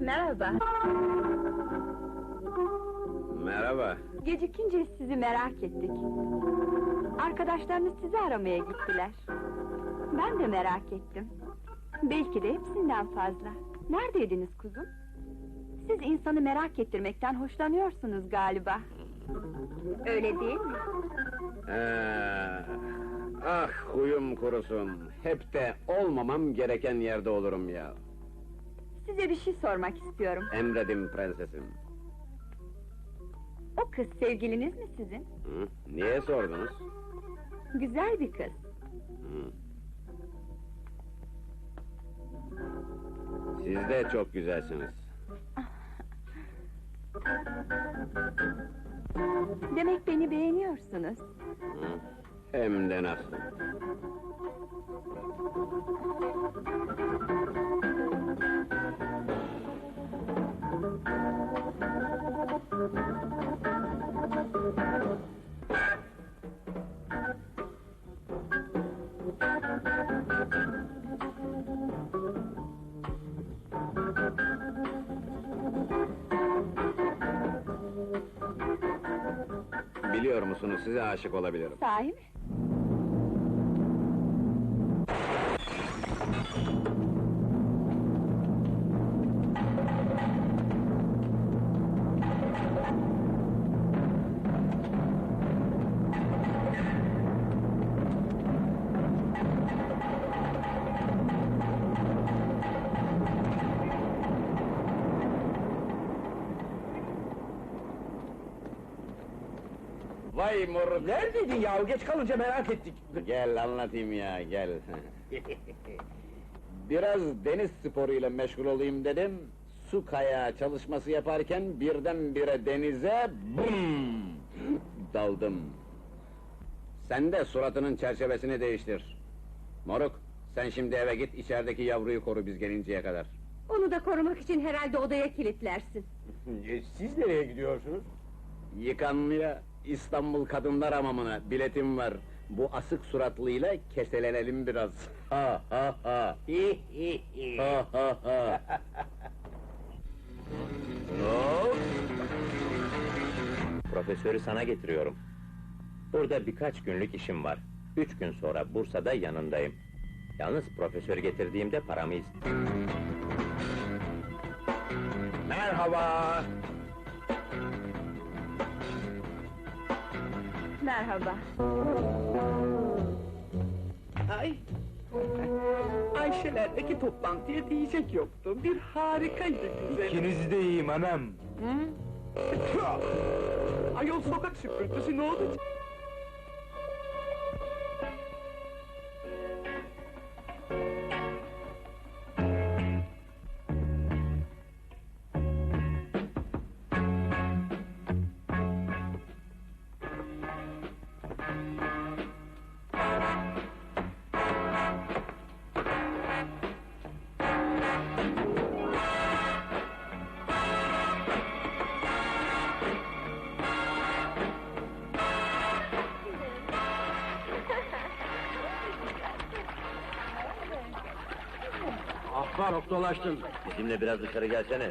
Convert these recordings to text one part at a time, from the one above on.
Merhaba. Merhaba. Gecikince sizi merak ettik. Arkadaşlarınız sizi aramaya gittiler. Ben de merak ettim. Belki de hepsinden fazla. Neredeydiniz kuzum? Siz insanı merak ettirmekten hoşlanıyorsunuz galiba. Öyle değil mi? Ee, ah huyum kurusun. Hep de olmamam gereken yerde olurum ya. Size bir şey sormak istiyorum. Emredin prensesim. O kız sevgiliniz mi sizin? Hı? Niye sordunuz? Güzel bir kız. Hı. Siz de çok güzelsiniz. Demek beni beğeniyorsunuz. Hı. Hem de nasıl. Size aşık olabilirim. Sahi mi? Vay moruk. Neredeydin ya? Geç kalınca merak ettik. Gel anlatayım ya gel. Biraz deniz sporuyla meşgul olayım dedim. Su kayağı çalışması yaparken birdenbire denize bum daldım. Sen de suratının çerçevesini değiştir. Moruk, sen şimdi eve git içerideki yavruyu koru biz gelinceye kadar. Onu da korumak için herhalde odaya kilitlersin. E, Siz nereye gidiyorsunuz? Yıkanmaya İstanbul Kadınlar Hamamı'na biletim var. Bu asık suratlıyla keselenelim biraz. Ha ha ha. Ha ha ha. Hop! Profesörü sana getiriyorum. Burada birkaç günlük işim var. Üç gün sonra Bursa'da yanındayım. Yalnız profesörü getirdiğimde paramı ist- Merhaba. Merhaba. Ay. Ayşe'lerdeki toplantıya diyecek yoktu. Bir harikaydı güzel. İkiniz de iyiyim anam. Ayol sokak süpürtüsü ne olacak? Çok dolaştın. Bizimle biraz dışarı gelsene.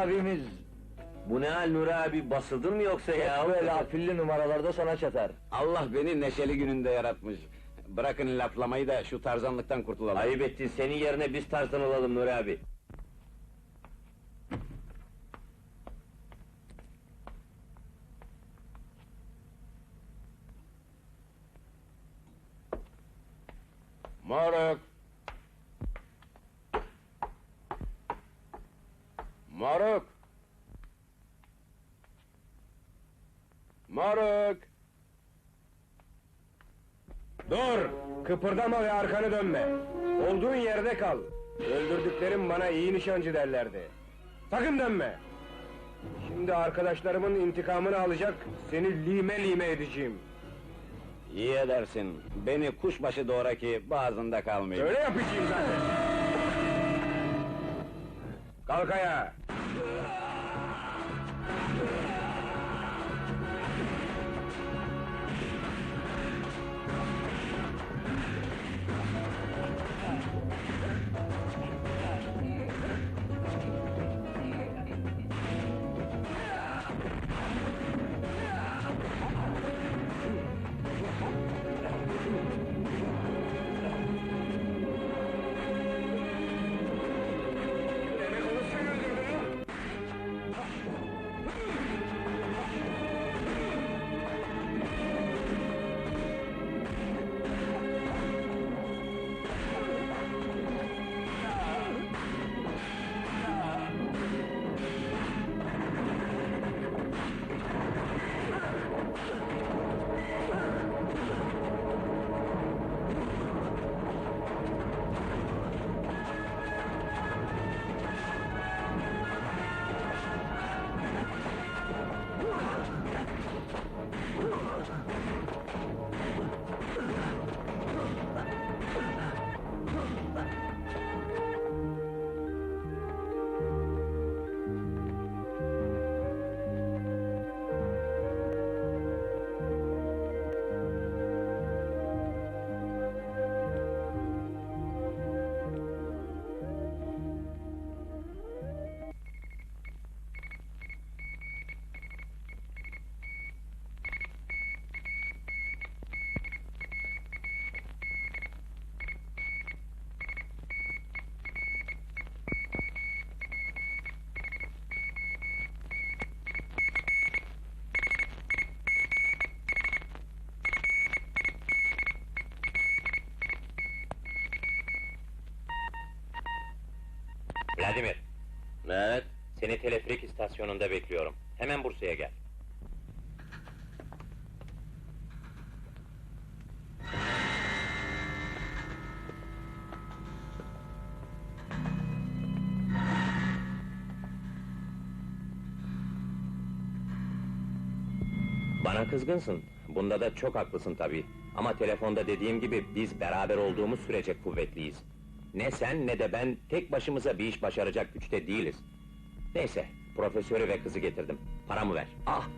abimiz. Bu ne hal Nuri abi, basıldın mı yoksa ya? Böyle afilli numaralarda sana çatar. Allah beni neşeli gününde yaratmış. Bırakın laflamayı da şu tarzanlıktan kurtulalım. Ayıp ettin, senin yerine biz tarzan olalım Nuri abi. Moruk! Moruk! Moruk! Dur! Kıpırdama ve arkanı dönme. Olduğun yerde kal. Öldürdüklerim bana iyi nişancı derlerdi. Sakın dönme! Şimdi arkadaşlarımın intikamını alacak, seni lime lime edeceğim. İyi edersin. Beni kuşbaşı doğra ki boğazında kalmayayım. Öyle yapacağım zaten. Kalk ayağa. Vladimir, Evet. seni teleferik istasyonunda bekliyorum. Hemen Bursa'ya gel. Bana kızgınsın. Bunda da çok haklısın tabii. Ama telefonda dediğim gibi biz beraber olduğumuz sürece kuvvetliyiz. Ne sen ne de ben tek başımıza bir iş başaracak güçte değiliz. Neyse, profesörü ve kızı getirdim. Paramı ver. Ah!